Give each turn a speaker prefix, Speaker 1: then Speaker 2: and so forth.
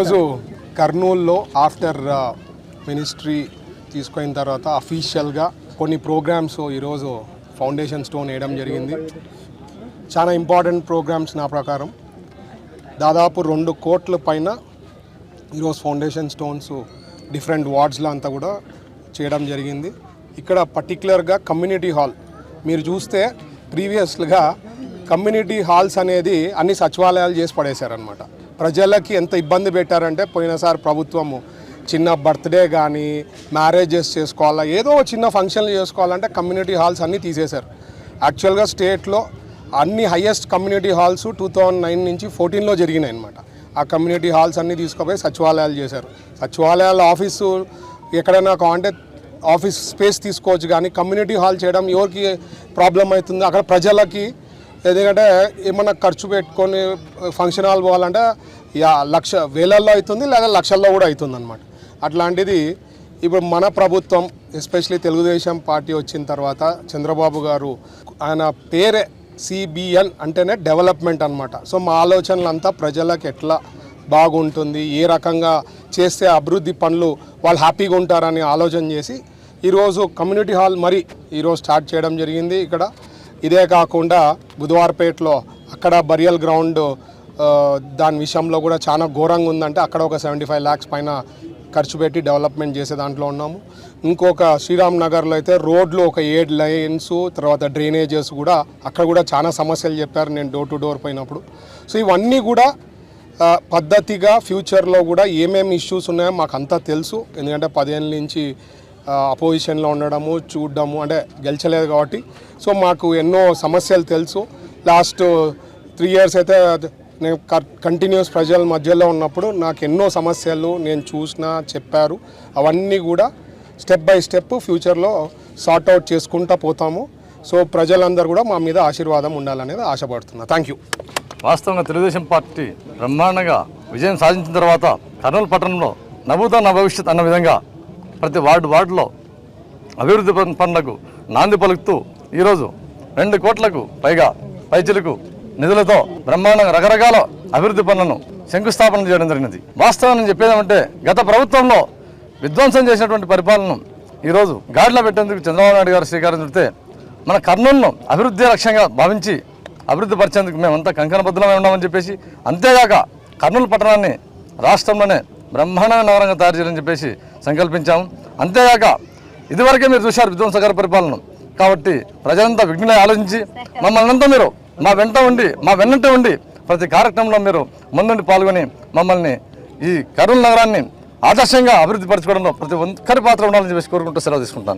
Speaker 1: ఈరోజు కర్నూల్లో after ministry తీసుకున్న తర్వాత అఫీషియల్గా కొన్ని ప్రోగ్రామ్స్ ఈరోజు ఫౌండేషన్ స్టోన్ వేయడం జరిగింది. చాలా ఇంపార్టెంట్ ప్రోగ్రామ్స్ నా ప్రకారం. దాదాపు రెండు కోట్ల పైన ఈరోజు ఫౌండేషన్ స్టోన్స్ డిఫరెంట్ వార్డ్స్లో అంతా కూడా చేయడం జరిగింది. ఇక్కడ పర్టికులర్గా కమ్యూనిటీ హాల్ మీరు చూస్తే ప్రీవియస్గా కమ్యూనిటీ హాల్స్ అనేది అన్ని సచివాలయాలు చేసి పడేశారనమాట ప్రజలకి ఎంత ఇబ్బంది పెట్టారంటే పోయినసారి ప్రభుత్వము చిన్న బర్త్డే కానీ మ్యారేజెస్ చేసుకోవాలా ఏదో చిన్న ఫంక్షన్లు చేసుకోవాలంటే కమ్యూనిటీ హాల్స్ అన్నీ తీసేశారు. యాక్చువల్గా స్టేట్లో అన్ని highest community halls two thousand nine నుంచి ఫోర్టీన్లో జరిగినాయి అనమాట ఆ కమ్యూనిటీ హాల్స్ అన్నీ తీసుకుపోయి సచివాలయాలు చేశారు. సచివాలయాల ఆఫీసు ఎక్కడైనా కావాలంటే ఆఫీస్ స్పేస్ తీసుకోవచ్చు కానీ కమ్యూనిటీ హాల్ చేయడం ఎవరికి ప్రాబ్లం అవుతుందో అక్కడ ప్రజలకి ఎందుకంటే ఏమన్నా ఖర్చు పెట్టుకొని ఫంక్షన్ హాల్ పోవాలంటే యా లక్ష వేలల్లో అవుతుంది లేదా లక్షల్లో కూడా అవుతుంది అనమాట అట్లాంటిది ఇప్పుడు మన ప్రభుత్వం ఎస్పెషలీ తెలుగుదేశం పార్టీ వచ్చిన తర్వాత చంద్రబాబు గారు ఆయన పేరే సిబిఎన్ అంటేనే డెవలప్మెంట్ అనమాట సో మా ఆలోచనలు అంతా ప్రజలకు ఎట్లా బాగుంటుంది ఏ రకంగా చేస్తే అభివృద్ధి పనులు వాళ్ళు హ్యాపీగా ఉంటారని ఆలోచన చేసి ఈరోజు కమ్యూనిటీ హాల్ మరి ఈరోజు స్టార్ట్ చేయడం జరిగింది ఇక్కడ. ఇదే కాకుండా బుధవారపేటలో అక్కడ బరియల్ గ్రౌండ్ దాని విషయంలో కూడా చాలా ఘోరంగా ఉందంటే అక్కడ ఒక సెవెంటీ ఫైవ్ ల్యాక్స్ పైన ఖర్చు పెట్టి డెవలప్మెంట్ చేసే దాంట్లో ఉన్నాము. ఇంకొక శ్రీరామ్ నగర్లో అయితే రోడ్లు ఒక ఏడు లైన్స్ తర్వాత డ్రైనేజెస్ కూడా అక్కడ కూడా చాలా సమస్యలు చెప్పారు నేను డోర్ టు డోర్ పోయినప్పుడు. సో ఇవన్నీ కూడా పద్ధతిగా ఫ్యూచర్లో కూడా ఏమేమి ఇష్యూస్ ఉన్నాయో మాకు అంతా తెలుసు. ఎందుకంటే పదేళ్ళ నుంచి అపోజిషన్లో ఉండడము చూడడము అంటే గెలిచలేదు కాబట్టి. సో మాకు ఎన్నో సమస్యలు తెలుసు. లాస్ట్ త్రీ ఇయర్స్ అయితే నేను కంటిన్యూస్ ప్రజల మధ్యలో ఉన్నప్పుడు నాకు ఎన్నో సమస్యలు నేను చూసిన చెప్పారు. అవన్నీ కూడా స్టెప్ బై స్టెప్ ఫ్యూచర్లో సార్ట్ అవుట్ చేసుకుంటా పోతాము. సో ప్రజలందరూ కూడా మా మీద ఆశీర్వాదం ఉండాలనేది ఆశపడుతున్నా. థ్యాంక్ యూ
Speaker 2: వాస్తవంగా తెలుగుదేశం పార్టీ బ్రహ్మాండంగా విజయం సాధించిన తర్వాత కర్నూలు పట్టణంలో నవ్వుతా నా భవిష్యత్ అన్న విధంగా ప్రతి వార్డు వార్డులో అభివృద్ధి పనులకు నాంది పలుకుతూ ఈరోజు రెండు కోట్లకు పైగా పైచిలకు నిధులతో బ్రహ్మాండంగా రకరకాల అభివృద్ధి పనులను శంకుస్థాపన చేయడం జరిగినది. వాస్తవం నేను చెప్పేదేమంటే గత ప్రభుత్వంలో విధ్వంసం చేసినటువంటి పరిపాలనను ఈరోజు గాడిలో పెట్టేందుకు చంద్రబాబు నాయుడు గారు శ్రీకారం చుడితే మన కర్నూలును అభివృద్ధి లక్ష్యంగా భావించి అభివృద్ధి పరిచేందుకు మేమంతా కంకణబద్ధులమై ఉన్నామని చెప్పేసి అంతేగాక కర్నూలు పట్టణాన్ని రాష్ట్రంలోనే బ్రహ్మాండ నగరంగా తయారు చేయాలని చెప్పేసి సంకల్పించాము అంతేగాక ఇదివరకే మీరు చూశారు విధ్వంసకర పరిపాలన. కాబట్టి ప్రజలంతా విఘ్నులై ఆలోచించి మమ్మల్ని అంతా మీరు మా వెంట ఉండి మా వెన్నంట ఉండి ప్రతి కార్యక్రమంలో మీరు ముందుండి పాల్గొని మమ్మల్ని ఈ కర్నూలు నగరాన్ని ఆదర్శంగా అభివృద్ధి పరచుకోవడంలో ప్రతి ఒక్కరి పాత్ర ఉండాలని చెప్పేసి కోరుకుంటూ సెలవు తీసుకుంటాను.